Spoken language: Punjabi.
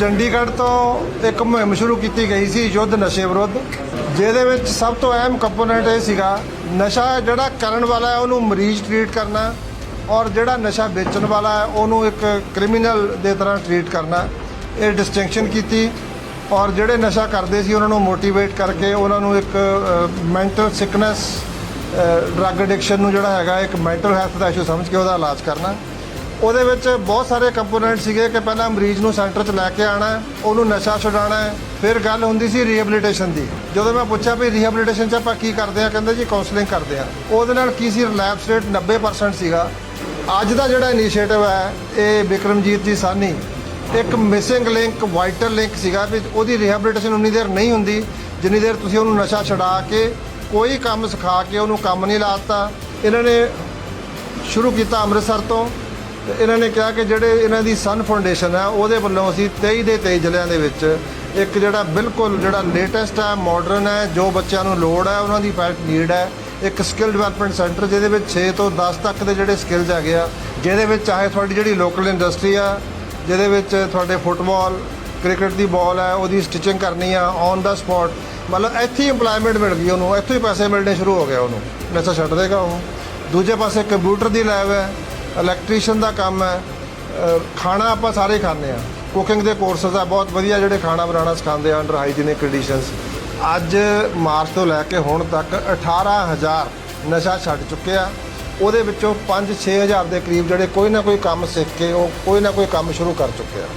ਚੰਡੀਗੜ੍ਹ ਤੋਂ ਇੱਕ ਮੁਹਿੰਮ ਸ਼ੁਰੂ ਕੀਤੀ ਗਈ ਸੀ ਯੁੱਧ ਨਸ਼ੇ ਵਿਰੁੱਧ, ਜਿਹਦੇ ਵਿੱਚ ਸਭ ਤੋਂ ਅਹਿਮ ਕੰਪੋਨੈਂਟ ਇਹ ਸੀਗਾ, ਨਸ਼ਾ ਜਿਹੜਾ ਕਰਨ ਵਾਲਾ ਹੈ ਉਹਨੂੰ ਮਰੀਜ਼ ਟ੍ਰੀਟ ਕਰਨਾ ਔਰ ਜਿਹੜਾ ਨਸ਼ਾ ਵੇਚਣ ਵਾਲਾ ਹੈ ਉਹਨੂੰ ਇੱਕ ਕ੍ਰਿਮੀਨਲ ਦੇ ਤਰ੍ਹਾਂ ਟ੍ਰੀਟ ਕਰਨਾ, ਇਹ ਡਿਸਟਿੰਕਸ਼ਨ ਕੀਤੀ ਔਰ ਜਿਹੜੇ ਨਸ਼ਾ ਕਰਦੇ ਸੀ ਉਹਨਾਂ ਨੂੰ ਮੋਟੀਵੇਟ ਕਰਕੇ ਉਹਨਾਂ ਨੂੰ ਇੱਕ ਮੈਂਟਲ ਸਿਕਨੈਸ ਡਰੱਗ ਐਡਿਕਸ਼ਨ ਨੂੰ ਜਿਹੜਾ ਹੈਗਾ ਇੱਕ ਮੈਂਟਲ ਹੈਲਥ ਦਾ ਇਸ਼ੂ ਸਮਝ ਕੇ ਉਹਦਾ ਇਲਾਜ ਕਰਨਾ। ਉਹਦੇ ਵਿੱਚ ਬਹੁਤ ਸਾਰੇ ਕੰਪੋਨੈਂਟ ਸੀਗੇ ਕਿ ਪਹਿਲਾਂ ਮਰੀਜ਼ ਨੂੰ ਸੈਂਟਰ 'ਚ ਲੈ ਕੇ ਆਣਾ ਉਹਨੂੰ ਨਸ਼ਾ ਛੁਡਾਉਣਾ, ਫਿਰ ਗੱਲ ਹੁੰਦੀ ਸੀ ਰੀਹੈਬਿਲਿਟੇਸ਼ਨ ਦੀ। ਜਦੋਂ ਮੈਂ ਪੁੱਛਿਆ ਵੀ ਰੀਹੈਬਿਲਿਟੇਸ਼ਨ 'ਚ ਆਪਾਂ ਕੀ ਕਰਦੇ ਆ ਕਹਿੰਦੇ ਜੀ ਕਾਉਂਸਲਿੰਗ ਕਰਦੇ ਆ ਉਹਦੇ ਨਾਲ ਕੀ ਸੀ ਰਿਲੈਪਸ ਰੇਟ 90% ਸੀਗਾ। ਅੱਜ ਦਾ ਜਿਹੜਾ ਇਨੀਸ਼ੀਏਟਿਵ ਹੈ, ਇਹ ਵਿਕਰਮਜੀਤ ਜੀ ਸਾਨੀ ਇੱਕ ਮਿਸਿੰਗ ਲਿੰਕ ਵਾਈਟਲ ਲਿੰਕ ਸੀਗਾ ਵੀ ਉਹਦੀ ਰੀਹੈਬਿਲਿਟੇਸ਼ਨ ਉਨੀ ਦੇਰ ਨਹੀਂ ਹੁੰਦੀ, ਜਿੰਨੀ ਦੇਰ ਤੁਸੀਂ ਉਹਨੂੰ ਨਸ਼ਾ ਛਡਾ ਕੇ, ਕੋਈ ਕੰਮ ਸਿਖਾ ਕੇ ਉਹਨੂੰ ਕੰਮ ਨਹੀਂ ਲਾਤਾ ਇਹਨਾਂ ਨੇ ਸ਼ੁਰੂ ਕੀਤਾ ਅੰਮ੍ਰਿਤਸਰ ਤੋਂ ਤੇ ਇਹਨਾਂ ਨੇ ਕਿਹਾ ਕਿ ਜਿਹੜੇ ਇਹਨਾਂ ਦੀ ਸਨ ਫਾਊਂਡੇਸ਼ਨ ਹੈ, ਉਹਦੇ ਵੱਲੋਂ ਅਸੀਂ 23 ਦੇ 23 ਜ਼ਿਲ੍ਹਿਆਂ ਦੇ ਵਿੱਚ ਇੱਕ ਜਿਹੜਾ ਬਿਲਕੁਲ ਜਿਹੜਾ ਲੇਟੈਸਟ ਹੈ ਮਾਡਰਨ ਹੈ, ਜੋ ਬੱਚਿਆਂ ਨੂੰ ਲੋੜ ਹੈ, ਉਹਨਾਂ ਦੀ ਫੈਲਟ ਨੀਡ ਹੈ, ਇੱਕ ਸਕਿੱਲ ਡਿਵੈਲਪਮੈਂਟ ਸੈਂਟਰ ਜਿਹਦੇ ਵਿੱਚ 6 ਤੋਂ 10 ਤੱਕ ਦੇ ਜਿਹੜੇ ਸਕਿੱਲਸ ਹੈਗੇ ਆ, ਜਿਹਦੇ ਵਿੱਚ ਚਾਹੇ ਤੁਹਾਡੀ ਜਿਹੜੀ ਲੋਕਲ ਇੰਡਸਟਰੀ ਆ, ਜਿਹਦੇ ਵਿੱਚ ਤੁਹਾਡੇ ਫੁੱਟਬਾਲ ਕ੍ਰਿਕਟ ਦੀ ਬਾਲ ਹੈ, ਉਹਦੀ ਸਟਿਚਿੰਗ ਕਰਨੀ ਆ ਔਨ ਦਾ ਸਪੌਟ ਮਤਲਬ ਇੱਥੇ ਹੀ EMPLOYMENT ਮਿਲ ਗਈ ਉਹਨੂੰ, ਇੱਥੋਂ ਹੀ ਪੈਸੇ ਮਿਲਣੇ ਸ਼ੁਰੂ ਹੋ ਗਿਆ ਉਹਨੂੰ। ਨਸ਼ਾ ਛੱਡ ਦੇਗਾ ਉਹ। ਦੂਜੇ ਪਾਸੇ ਕੰਪਿਊਟਰ ਦੀ ਲੈਬ ਹੈ ਇਲੈਕਟ੍ਰੀਸ਼ੀਅਨ ਦਾ ਕੰਮ ਹੈ। ਖਾਣਾ ਆਪਾਂ ਸਾਰੇ ਖਾਂਦੇ ਆ ਕੁਕਿੰਗ ਦੇ ਕੋਰਸਸ ਆ, ਬਹੁਤ ਵਧੀਆ ਜਿਹੜੇ ਖਾਣਾ ਬਣਾਉਣਾ ਸਿਖਾਉਂਦੇ ਆ ਅੰਡਰ ਹਾਈਜੀਨਿਕ ਕੰਡੀਸ਼ਨਸ ਅੱਜ ਮਾਰਚ ਤੋਂ ਲੈ ਕੇ ਹੁਣ ਤੱਕ 18000 ਨਸ਼ਾ ਛੱਡ ਚੁੱਕੇ ਆ। ਉਹਦੇ ਵਿੱਚੋਂ 5-6000 ਦੇ ਕਰੀਬ ਜਿਹੜੇ ਕੋਈ ਨਾ ਕੋਈ ਕੰਮ ਸਿੱਖ ਕੇ ਉਹ ਕੋਈ ਨਾ ਕੋਈ ਕੰਮ ਸ਼ੁਰੂ ਕਰ ਚੁੱਕੇ ਆ।